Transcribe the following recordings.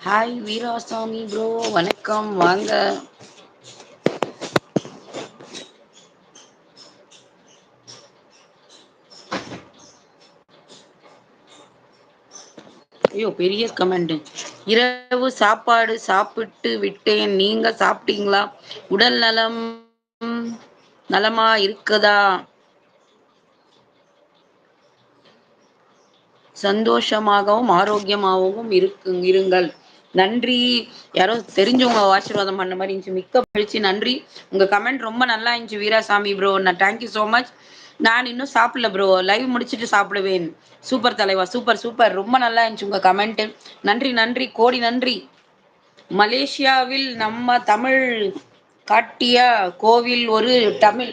Hi Veerasamy bro வணக்கம். வாங்க. ஐயோ பெரிய கமெண்ட் இரவு சாப்பாடு சாப்பிட்டு விட்டேன். நீங்க சாப்பிட்டீங்களா? உடல் நலம் நலமா இருக்குதா? சந்தோஷமாகவும் ஆரோக்கியமாகவும் இருக்கு இருங்கள். நன்றி. யாரோ தெரிஞ்சவங்க ஆசீர்வாதம் பண்ண மாதிரி இருந்துச்சு. மிக்க மகிழ்ச்சி. நன்றி. உங்க கமெண்ட் ரொம்ப நல்லா இருந்துச்சு வீராசாமி ப்ரோ நான் தேங்க்யூ ஸோ மச் நான் இன்னும் சாப்பிடல ப்ரோ லைவ் முடிச்சுட்டு சாப்பிடுவேன். சூப்பர் தலைவா சூப்பர் சூப்பர் ரொம்ப நல்லா இருந்துச்சு உங்க கமெண்ட் நன்றி நன்றி. கோடி நன்றி. மலேசியாவில் நம்ம தமிழ் காட்டிய கோவில் ஒரு தமிழ்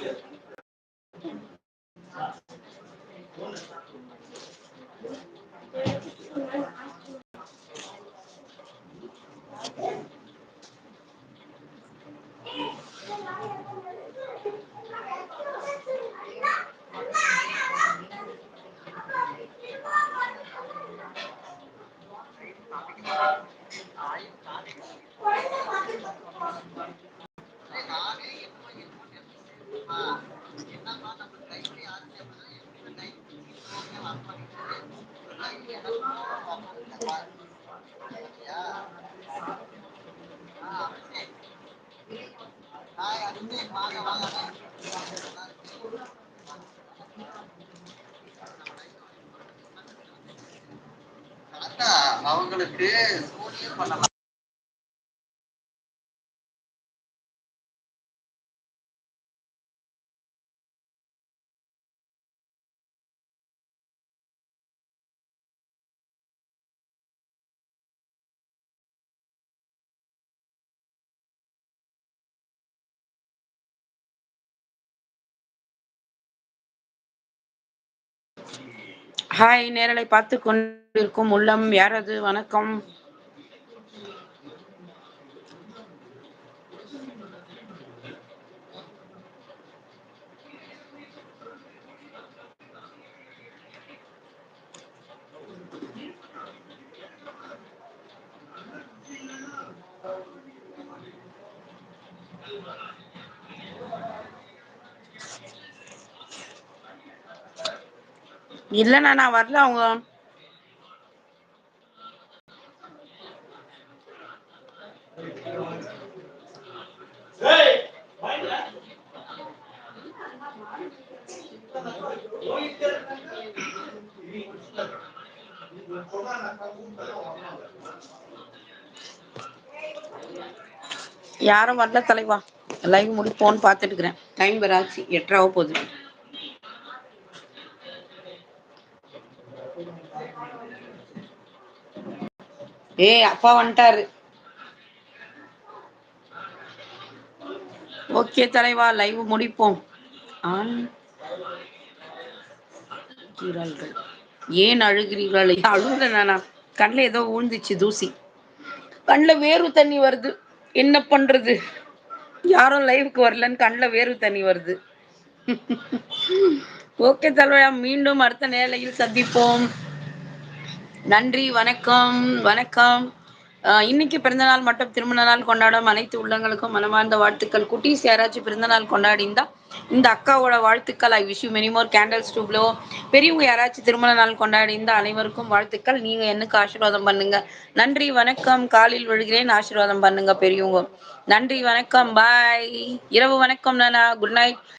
Yes. அவங்களுக்கு பண்ணலாம் ஹாய் நேரலை பார்த்து கொண்டிருக்கும் உள்ளம். யாரது வணக்கம்? இல்லைண்ணா நான் வரல அவங்க. யாரும் வரல தலைவா. லைவ் முடிப்போன்னு பார்த்துட்டு இருக்கிறேன் டைம் வராச்சு. எட்டராவோ போகுது. ஏய் அப்பா வந்துட்டாரு. ஓகே தலைவா லைவ் முடிப்போம். ஆண் ஏன் அழுகிறீர்கள்? அழுகுற நானா? கண்ணில் ஏதோ ஊழ்ந்துச்சு தூசி. கண்ணில் வேர்வு தண்ணி வருது. என்ன பண்றது? யாரும் லைவுக்கு வரலன்னு கண்ணில் வேர்வு தண்ணி வருது. ஓகே தலைவா மீண்டும் அடுத்த நேரலையில் சந்திப்போம். நன்றி வணக்கம் வணக்கம். இன்னைக்கு பிறந்தநாள் மட்டும் திருமண நாள் கொண்டாடும் அனைத்து உள்ளங்களுக்கும் மனமார்ந்த வாழ்த்துக்கள். குட்டீஸ் யாராச்சும் பிறந்தநாள் கொண்டாடிந்தா இந்த அக்காவோட வாழ்த்துக்கள் I wish you many more candles to blow பெரியவங்க யாராச்சும் திருமண நாள் கொண்டாடிந்தா அனைவருக்கும் வாழ்த்துக்கள். நீங்க எனக்கு ஆசீர்வாதம் பண்ணுங்க. நன்றி வணக்கம். காலில் விழுகிறேன் ஆசீர்வாதம் பண்ணுங்க பெரியவங்க. நன்றி வணக்கம். பாய் இரவு வணக்கம் நானா. Good night